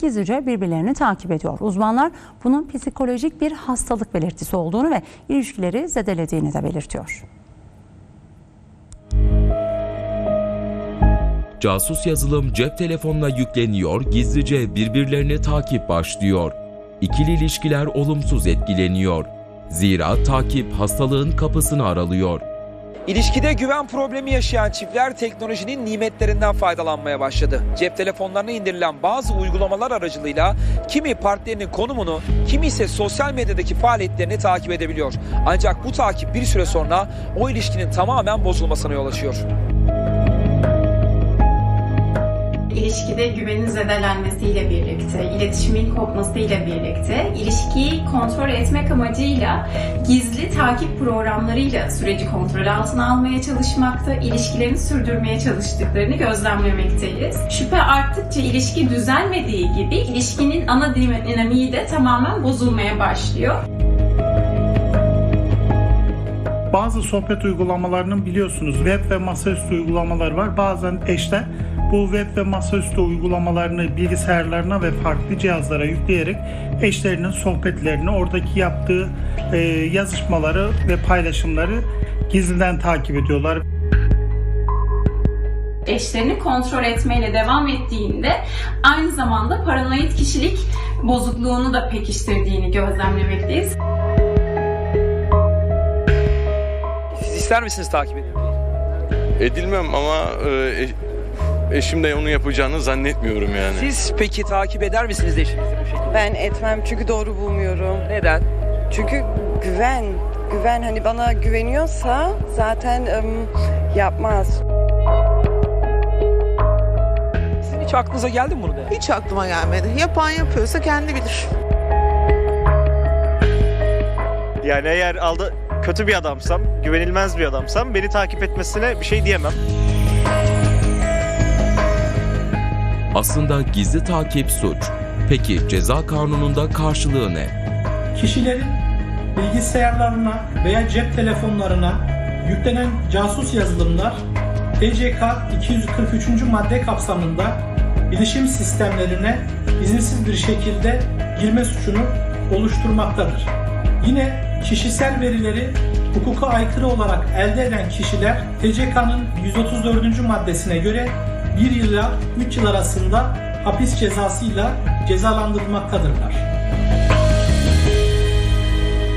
gizlice birbirlerini takip ediyor. Uzmanlar bunun psikolojik bir hastalık belirtisi olduğunu ve ilişkileri zedelediğini de belirtiyor. Casus yazılım cep telefonuna yükleniyor, gizlice birbirlerini takip başlıyor. İkili ilişkiler olumsuz etkileniyor. Zira takip hastalığın kapısını aralıyor. İlişkide güven problemi yaşayan çiftler teknolojinin nimetlerinden faydalanmaya başladı. Cep telefonlarına indirilen bazı uygulamalar aracılığıyla kimi partnerinin konumunu, kimi ise sosyal medyadaki faaliyetlerini takip edebiliyor. Ancak bu takip bir süre sonra o ilişkinin tamamen bozulmasına yol açıyor. İlişkide güvenin zedelenmesiyle birlikte, iletişimin kopmasıyla birlikte, ilişkiyi kontrol etmek amacıyla gizli takip programlarıyla süreci kontrol altına almaya çalışmakta, ilişkilerini sürdürmeye çalıştıklarını gözlemlemekteyiz. Şüphe arttıkça ilişki düzelmediği gibi ilişkinin ana dinamiği de tamamen bozulmaya başlıyor. Bazı sohbet uygulamalarının biliyorsunuz web ve masaüstü uygulamaları var. Bazen eşler bu web ve masaüstü uygulamalarını bilgisayarlarına ve farklı cihazlara yükleyerek eşlerinin sohbetlerini, oradaki yaptığı e, yazışmaları ve paylaşımları gizliden takip ediyorlar. eşlerini kontrol etmeyle devam ettiğinde aynı zamanda paranoid kişilik bozukluğunu da pekiştirdiğini gözlemlemekteyiz. Siz ister misiniz takip edilmeyi? Edilmem ama e, e- eşim de onu yapacağını zannetmiyorum yani. Siz peki takip eder misiniz eşinizi bu şekilde? Ben etmem çünkü doğru bulmuyorum. Neden? Çünkü güven, güven hani bana güveniyorsa zaten ım, yapmaz. Sizin hiç aklınıza geldi mi bunu da? Hiç aklıma gelmedi. Yapan yapıyorsa kendi bilir. Yani eğer aldı kötü bir adamsam, güvenilmez bir adamsam beni takip etmesine bir şey diyemem. Aslında gizli takip suç. Peki ceza kanununda karşılığı ne? kişilerin bilgisayarlarına veya cep telefonlarına yüklenen casus yazılımlar TCK 243. madde kapsamında bilişim sistemlerine izinsiz bir şekilde girme suçunu oluşturmaktadır. Yine kişisel verileri hukuka aykırı olarak elde eden kişiler TCK'nın 134. maddesine göre 1 yıla 3 yıl arasında hapis cezasıyla cezalandırılmaktadırlar.